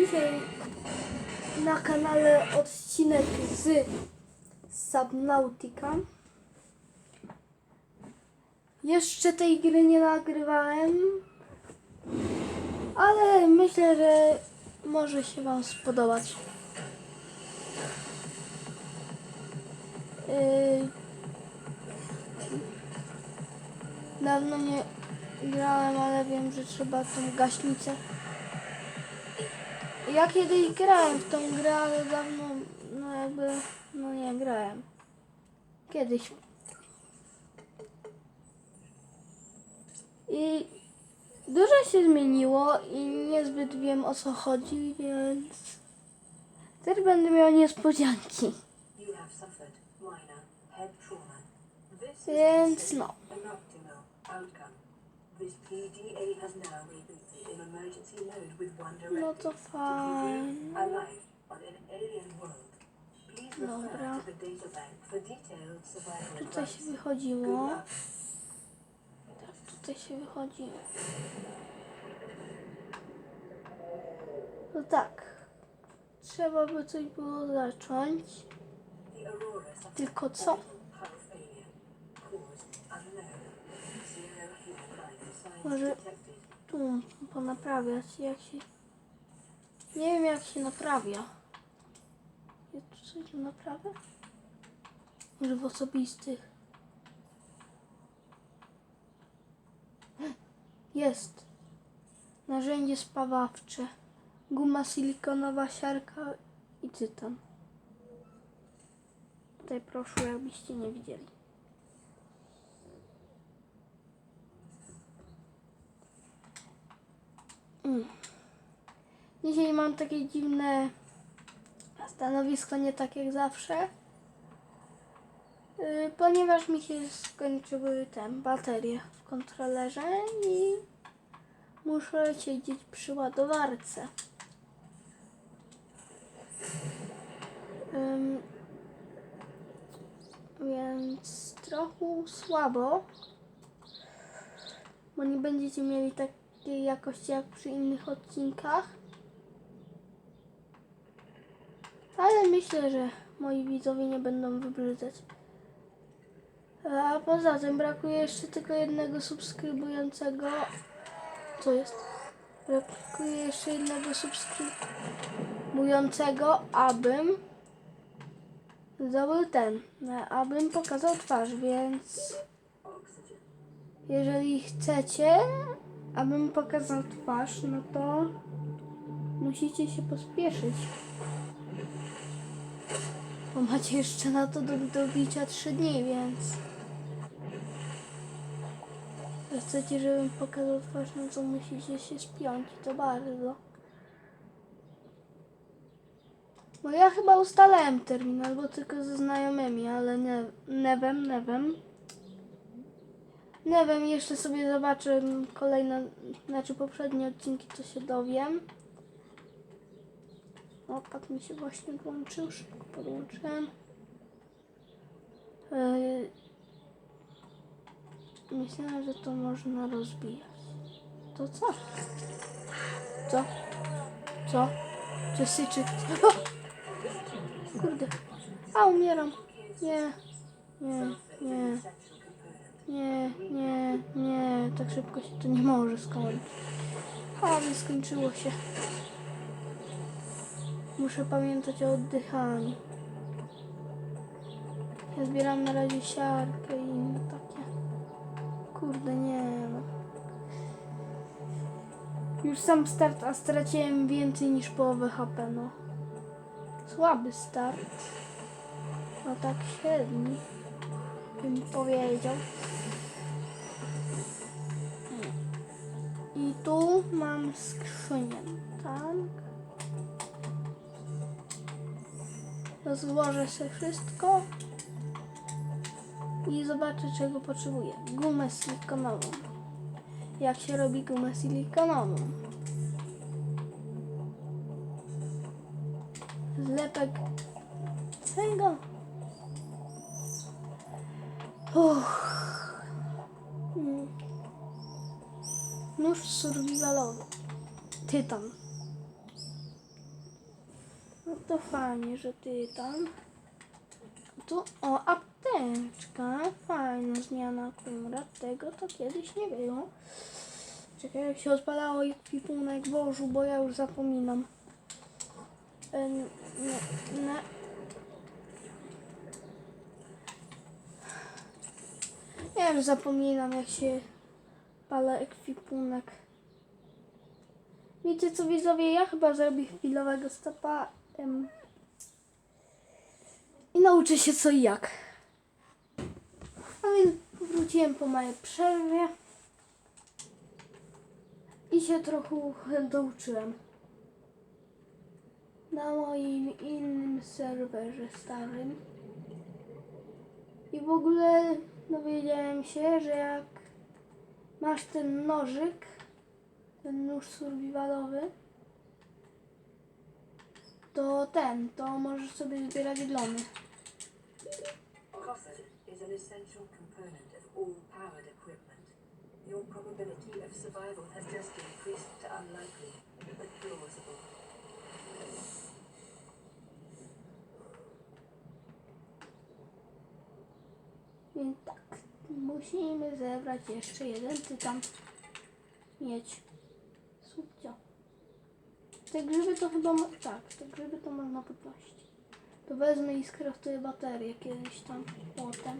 Dzisiaj na kanale odcinek z Subnautica. Jeszcze tej gry nie nagrywałem, ale myślę, że może się Wam spodobać. Yy, Dawno nie grałem, ale wiem, że trzeba tą gaśnicę. Ja kiedyś grałem w tą grę, ale dawno, no jakby, no nie grałem. Kiedyś. I dużo się zmieniło i niezbyt wiem o co chodzi, więc też będę miał niespodzianki. You have No to fajnie. Dobra. Tutaj się wychodziło. Tak, tutaj się wychodziło. No tak. Trzeba by coś było zacząć. Tylko co? Może-. Tu ponaprawiać. Jak się... Nie wiem jak się naprawia. Jest tu coś do naprawy? Może w osobistych. Jest. Narzędzie spawawcze. Guma silikonowa, siarka i tytan. Tutaj proszę, jakbyście nie widzieli. Mm. Dzisiaj mam takie dziwne stanowisko, nie tak jak zawsze. Yy, ponieważ mi się skończyły te baterie w kontrolerze i muszę siedzieć przy ładowarce. Więc trochę słabo, bo nie będziecie mieli takiej jakości jak przy innych odcinkach. Ale myślę, że moi widzowie nie będą wybrzydzać. A poza tym brakuje jeszcze tylko jednego subskrybującego. Co jest? Brakuje jeszcze jednego subskrybującego, abym zdobył ten, abym pokazał twarz, więc jeżeli chcecie, abym pokazał twarz, no to musicie się pospieszyć. Bo macie jeszcze na to do dobicia 3 dni, więc... Chcecie, żebym pokazał twarz, no to musicie się spiąć to bardzo. Bo ja chyba ustalałem termin, albo tylko ze znajomymi, ale nie, nie wiem, nie wiem. Nie wiem, jeszcze sobie zobaczę kolejne, znaczy poprzednie odcinki, to się dowiem. O, tak mi się właśnie włączył, szybko podłączyłem. Myślałem, że to można rozbijać. To co? Co? Co? Co syczy? Kurde. A, umieram. Nie. Nie, nie. Nie, nie, nie. Tak szybko się to nie może skończyć. A, nie skończyło się. Muszę pamiętać o oddychaniu. Ja zbieram na razie siarkę i inne takie. Kurde, nie no. Już sam start, a straciłem więcej niż połowę HP, no. Słaby start. No tak średni. Bym powiedział. Tu mam skrzynię, tak? Rozłożę sobie wszystko i zobaczę czego potrzebuję. Gumę silikonową. Jak się robi gumę silikonową? Zlepek czego? Uff. Mm. Nóż survivalowy. Tytan. To fajnie, że ty tam. Tu, o, apteczka. Fajna zmiana akurat. Tego to kiedyś nie było. Czekaj, jak się odpalało ekwipunek Bożu, bo ja już zapominam. Ne, ne. Ja już zapominam, jak się pala ekwipunek. Wiecie co widzowie, ja chyba zrobię chwilowego stopa em, i nauczę się co i jak. A więc wróciłem po mojej przerwie i się trochę douczyłem. Na moim innym serwerze starym. I w ogóle dowiedziałem się, że jak masz ten nożyk, ten nóż survivalowy, to ten, to możesz sobie zbierać glony. Copper is an essential component of all powered equipment. Your probability of survival has just increased to unlikely, but plausible. Więc tak, musimy zebrać jeszcze jeden tytan. Mieć. Słupcio. Te grzyby to chyba, tak, te grzyby to można podnosić. To wezmę i skraftuję baterię kiedyś tam potem.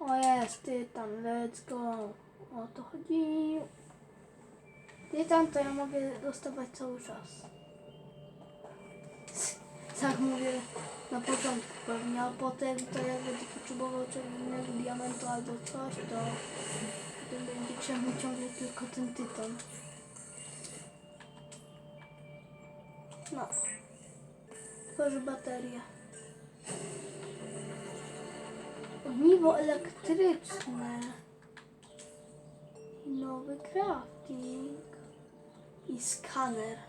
O jest, tytan, let's go. O to chodzi. Tytan to ja mogę dostawać cały czas. Tak mówię na początku pewnie, a potem to jak będę potrzebował czegoś innego, diamentu albo coś, to będzie trzeba ciągle tylko ten tyton. No. Tworzy baterię. Ogniwo elektryczne. Nowy crafting. I skaner.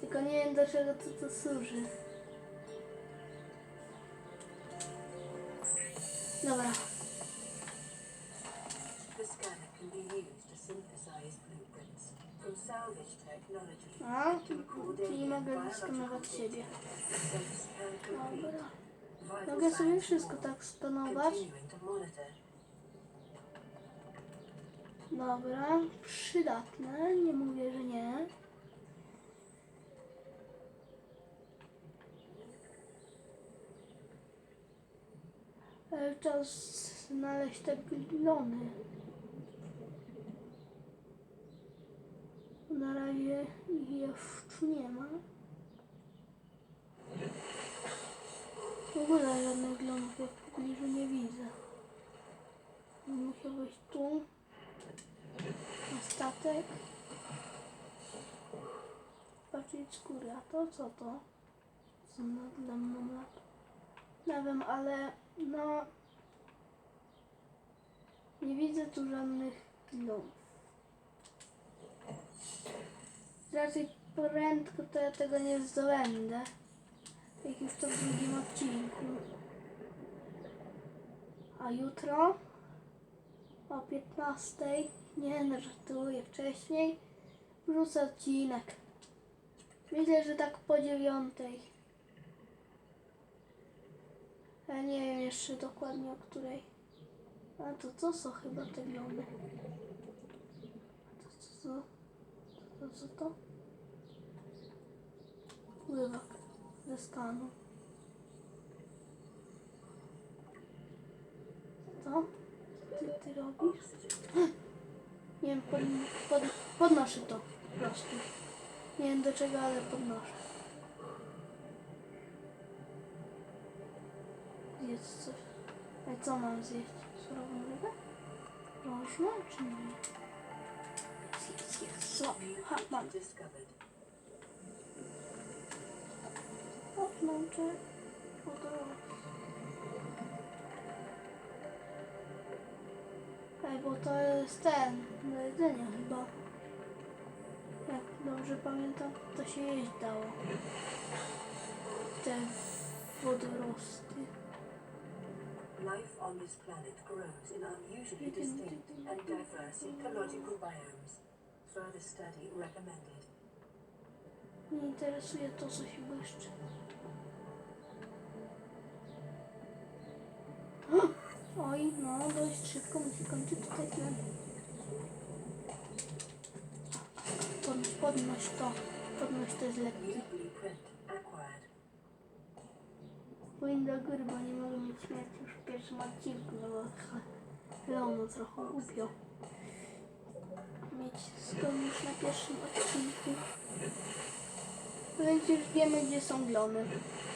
Tylko nie wiem do czego to, to służy. Dobra. A, record czyli mogę skanować biological siebie. Dobra. Mogę sobie wszystko tak skanować. Dobra, przydatne, nie mówię, że nie. Czas znaleźć te glony. Na razie ich jeszcze nie ma. W ogóle żadnych glonów w pobliżu nie widzę. Musiał być tu. Na statek. Patrzeć skóry, a to co to? Co nade mną lata? Nie wiem, ale no... Nie widzę tu żadnych glonów. Raczej prędko to ja tego nie zdobędę. Jak już to w drugim odcinku. A jutro o 15. Nie, no żartuję wcześniej. Wrzucę odcinek. Myślę, że tak po dziewiątej. Ja nie wiem jeszcze dokładnie o której. A to co są chyba te glony? A to co to? To co to? Pływak ze stanu. Co? Ty, ty robisz? Nie wiem, pod, pod, podnoszę to po prostu. Nie wiem do czego, ale podnoszę. Zjedz coś. A co mam zjeść? Surową rybę? Można czy nie? Zjedz, co? New Ha, mam. Odłączę. Ej, bo to jest ten, do jedzenia chyba. Jak dobrze pamiętam, to się jeść dało. Te wodorosty. Life on this planet grows in unusually distinct and diverse ecological biomes. Further study recommended. Nie interesuje to, co się błyszczy. Oj, no dość szybko musi kończyć tutaj tlen. Pod, podnoś to. Podnoś to jest lekkie. Pójdź do góry, bo nie mogę mieć śmierci już w pierwszym odcinku, no bo Leono trochę upiął. Mieć spełnić na pierwszym odcinku. Więc już wiemy, gdzie są glony.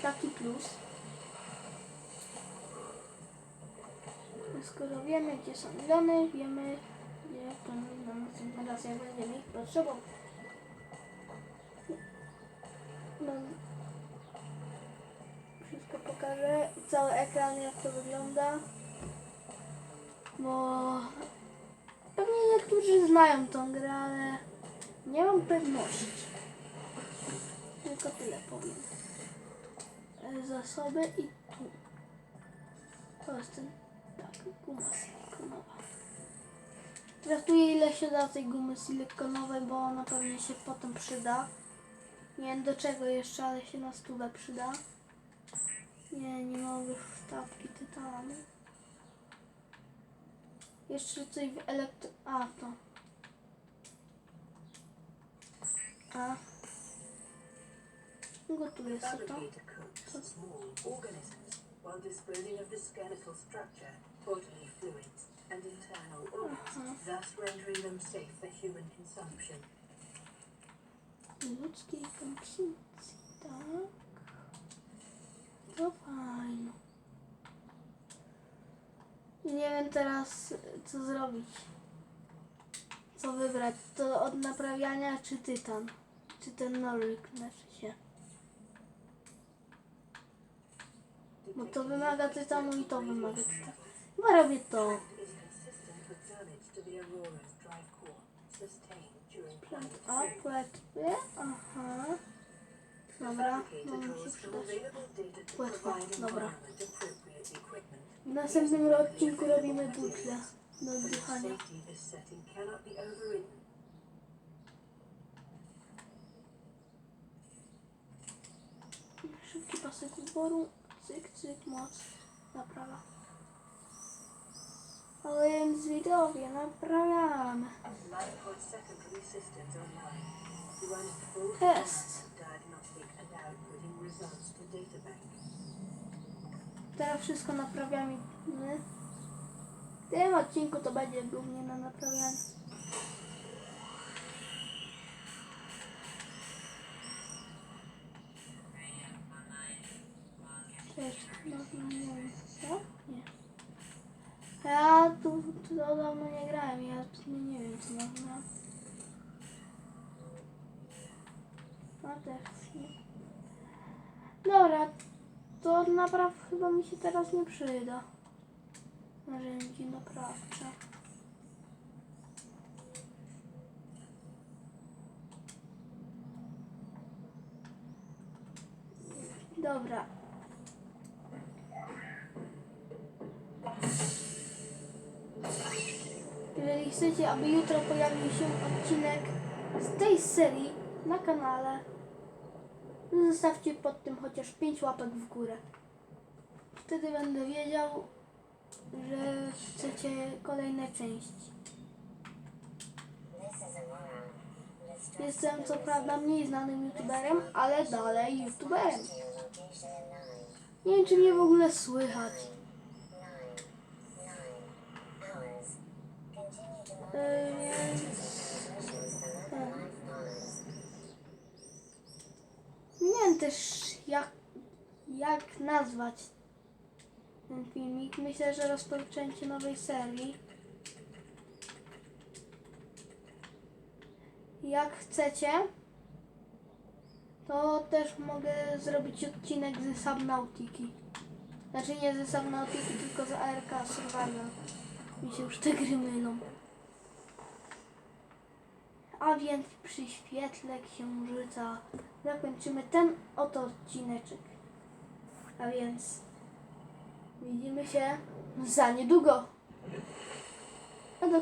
Taki plus. Skoro wiemy, gdzie są glony, wiemy, gdzie to na następny raz, jak będziemy ich potrzebować. No, wszystko pokażę, cały ekran jak to wygląda. Bo pewnie niektórzy znają tą grę, ale nie mam pewności. Tylko tyle powiem. E, Zasoby i tu. To jest ten, tak, guma silikonowa. Traktuję ile się da tej gumy silikonowej, bo ona pewnie się potem przyda. Nie wiem do czego jeszcze, ale się na stówę przyda. Nie, nie mogę sztabki tytanu. Jeszcze coś w elektro... A, to. A. Gotuję sobie to. Organisms while disposing of the skeletal structure, bodily fluids, and internal organs, thus rendering them safe for human consumption. Ludzkiej konsumpcji, tak. To fajno. I nie wiem teraz, co zrobić. Co wybrać? To od naprawiania czy tytan? Czy ten nożyk znaczy się? Bo to wymaga tytanu i to wymaga tytanu. Chyba robię to. Plant up, łatwy. Aha. Dobra, mi się przydać. Łatwo, dobra. W następnym odcinku robimy butle do oddychania. Szybki pasek wyboru. Cyk, cyk, moc. Naprawa. Ale więc widzowie, naprawiamy. Test. Teraz wszystko naprawiamy. W tym odcinku to będzie głównie na naprawianiu. Cześć, no, no nie. Ja tu, tu dawno nie grałem, ja nie, wiem co można. No też nie. Dobra, to napraw chyba mi się teraz nie przyda. Narzędzi naprawcze. Dobra. Jeżeli chcecie, aby jutro pojawił się odcinek z tej serii na kanale, zostawcie pod tym chociaż 5 łapek w górę. Wtedy będę wiedział, że chcecie kolejne części. Jestem co prawda mniej znanym youtuberem, ale dalej youtuberem. Nie wiem, czy mnie w ogóle słychać. Yy, więc... e. Nie wiem też jak, jak nazwać ten filmik. Myślę, że rozpoczęcie nowej serii. Jak chcecie, to też mogę zrobić odcinek ze Subnautiki. Znaczy nie ze Subnautiki, tylko z ARK Survival. Mi się już te gry mylą. A więc przy świetle księżyca zakończymy ten oto odcineczek. A więc widzimy się za niedługo.